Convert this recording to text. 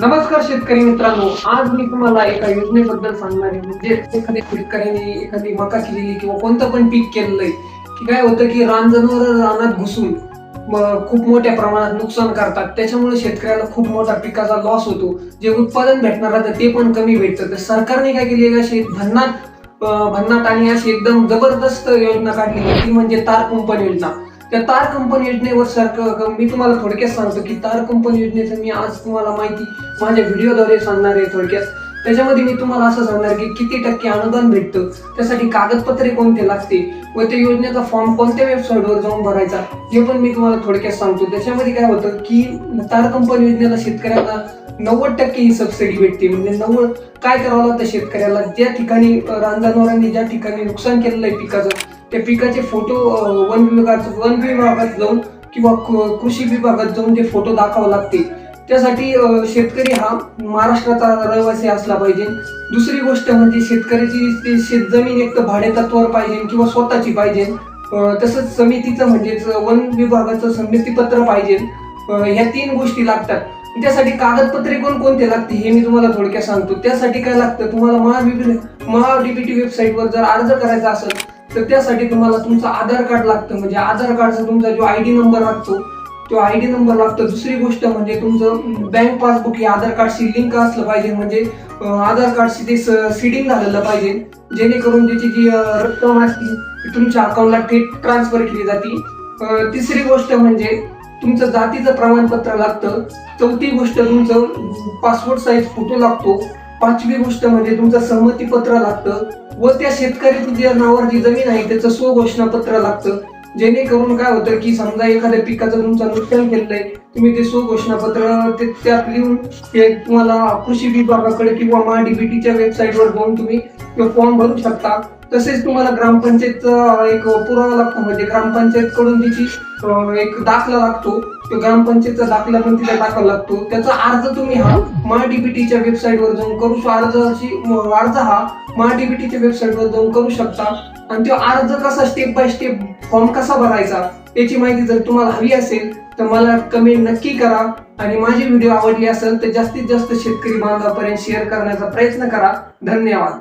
नमस्कार शेतकरी मित्रांनो आज मी तुम्हाला एका योजनेबद्दल सांगणार आहे म्हणजे एखाद्या शेतकऱ्याने एखादी मका केलेली किंवा कोणतं पण पीक केलेलं आहे की काय होतं की रानजनावर रानात घुसून खूप मोठ्या प्रमाणात नुकसान करतात. त्याच्यामुळे शेतकऱ्याला खूप मोठा पिकाचा लॉस होतो. जे उत्पादन भेटणार राहतं ते पण कमी भेटतं. तर सरकारने काय केली आहे भन्नाट भन्नाट आणि अशी एकदम जबरदस्त योजना काढली ती म्हणजे तार कुंपण योजना. त्या तार कंपनी योजनेवर सरकार मी तुम्हाला थोडक्यात सांगतो की तार कंपनी योजनेचं मी आज तुम्हाला माहिती माझ्या व्हिडिओद्वारे सांगणार आहे थोडक्यात. त्याच्यामध्ये मी तुम्हाला असं सांगणार की किती टक्के अनुदान भेटतं त्यासाठी कागदपत्रे कोणते लागते व त्या योजनेचा फॉर्म कोणत्या वेबसाईटवर जाऊन भरायचा हे पण मी तुम्हाला थोडक्यात सांगतो. त्याच्यामध्ये काय होतं की तार कंपनी योजनेला शेतकऱ्यांना नव्वद टक्के ही सबसिडी भेटते. म्हणजे नव्वद काय करावं लागतं शेतकऱ्याला? ज्या ठिकाणी अं, ज्या ठिकाणी नुकसान केलेलं आहे पिकाचं त्या पिकाचे फोटो वन विभागात वन विभागात जाऊन किंवा कृषी विभागात जाऊन ते फोटो दाखवावे लागते त्यासाठी शेतकरी हा महाराष्ट्राचा रहिवासी असला पाहिजे. दुसरी गोष्ट म्हणजे शेतकऱ्याची शेत जमीन एक तर भाडेतत्वावर पाहिजे किंवा स्वतःची पाहिजे. तसंच समितीचं म्हणजेच वन विभागाचं समितीपत्र पाहिजे. ह्या तीन गोष्टी लागतात. त्यासाठी कागदपत्रे कोण कोणते लागते हे मी तुम्हाला थोडक्यात सांगतो. त्यासाठी काय लागतं? तुम्हाला महा महा डीबीटी वेबसाईटवर जर अर्ज करायचा असेल तर त्यासाठी तुम्हाला तुमचं आधार कार्ड लागतं. म्हणजे आधार कार्डचा तुमचा जो आय डी नंबर लागतो तो आय डी नंबर लागतो. दुसरी गोष्ट म्हणजे तुमचं बँक पासबुक हे आधार कार्डशी लिंक असलं पाहिजे. म्हणजे आधार कार्डशी ते सीडिंग झालेलं पाहिजे. जेणेकरून त्याची जी रक्कम असते ती तुमच्या अकाउंटला थेट ट्रान्सफर केली जाते. तिसरी गोष्ट म्हणजे तुमचं जातीचं प्रमाणपत्र लागतं. चौथी गोष्ट तुमचं पासपोर्ट साईज फोटो लागतो. पाचवी गोष्ट म्हणजे तुमचं सहमतीपत्र लागतं व त्या शेतकऱ्याची ज्या नावावर जी जमीन आहे त्याचं स्वघोषणापत्र लागतं. जेणेकरून काय होतं की समजा एखाद्या पिकाचं तुमचं नुकसान केलेलं आहे तुम्ही ते स्वघोषणापत्र ते त्यात लिहून ते तुम्हाला कृषी विभागाकडे किंवा महा डीबीटीच्या वेबसाईटवर जाऊन तुम्ही फॉर्म भरू शकता. तसेच तुम्हाला ग्रामपंचायतचा एक पुरावा लागतो. म्हणजे ग्रामपंचायत कडून तिची एक दाखला लागतो तो ग्रामपंचायतचा दाखला पण तिला टाकावा लागतो. त्याचा अर्ज तुम्ही हा महाडीबीटीच्या वेबसाईटवर जाऊन करू अर्जाची अर्ज हा महाडीबीटीच्या वेबसाईटवर जाऊन करू शकता. आणि तो अर्ज कसा स्टेप बाय स्टेप फॉर्म कसा भरायचा याची माहिती जर तुम्हाला हवी असेल तर मला कमेंट नक्की करा. आणि माझी व्हिडिओ आवडली असेल तर जास्तीत जास्त शेतकरी बांधवापर्यंत शेअर करण्याचा प्रयत्न करा. धन्यवाद.